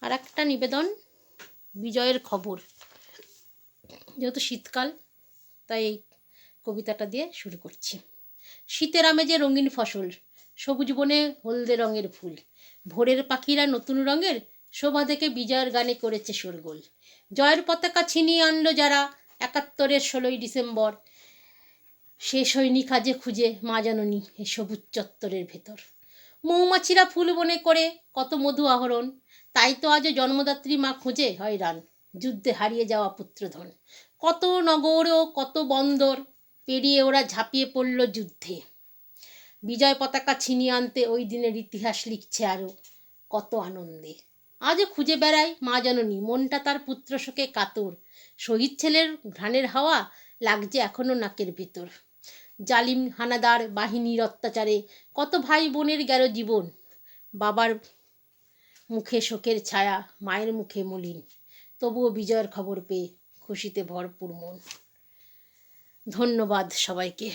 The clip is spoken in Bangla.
আর একটা নিবেদন, বিজয়ের খবর। যেহেতু শীতকাল, তাই এই কবিতাটা দিয়ে শুরু করছি। শীতের আমেজে রঙিন ফসল, সবুজ বনে হলদে রঙের ফুল। ভোরের পাখিরা নতুন রঙের, শোভা দেখে বিজয়ের গানে করেছে শোরগোল। জয়ের পতাকা ছিনিয়ে আনলো যারা, একাত্তরের ষোলোই ডিসেম্বর। সে সৈনিক আজে খুঁজে, মা জাননী সবুজ চত্বরের ভেতর। মৌমাছিরা ফুল বনে করে, কত মধু আহরণ। তাই তো আজও জন্মদাত্রী মা খুঁজে হয়রান, যুদ্ধে হারিয়ে যাওয়া পুত্রধন। কত নগর ও কত বন্দর, পেরিয়ে ওরা ঝাঁপিয়ে পড়ল যুদ্ধে। বিজয় পতাকা ছিনিয়ে আনতে ওই দিনের ইতিহাস লিখছে আরও। কত আনন্দে। আজও খুঁজে বেড়ায় মা জননী মনটা তার পুত্র শোকে কাতর। শহীদ ছেলের ঘ্রাণের হাওয়া লাগছে এখনও নাকের ভেতর। জালিম হানাদার বাহিনীর অত্যাচারে কত ভাই বোনের গেল জীবন। বাবার মুখে শোকের ছায়া, মায়ের মুখে মলিন। তবুও বিজয়ের খবর পেয়ে খুশিতে ভরপুর মন। ধন্যবাদ সবাইকে।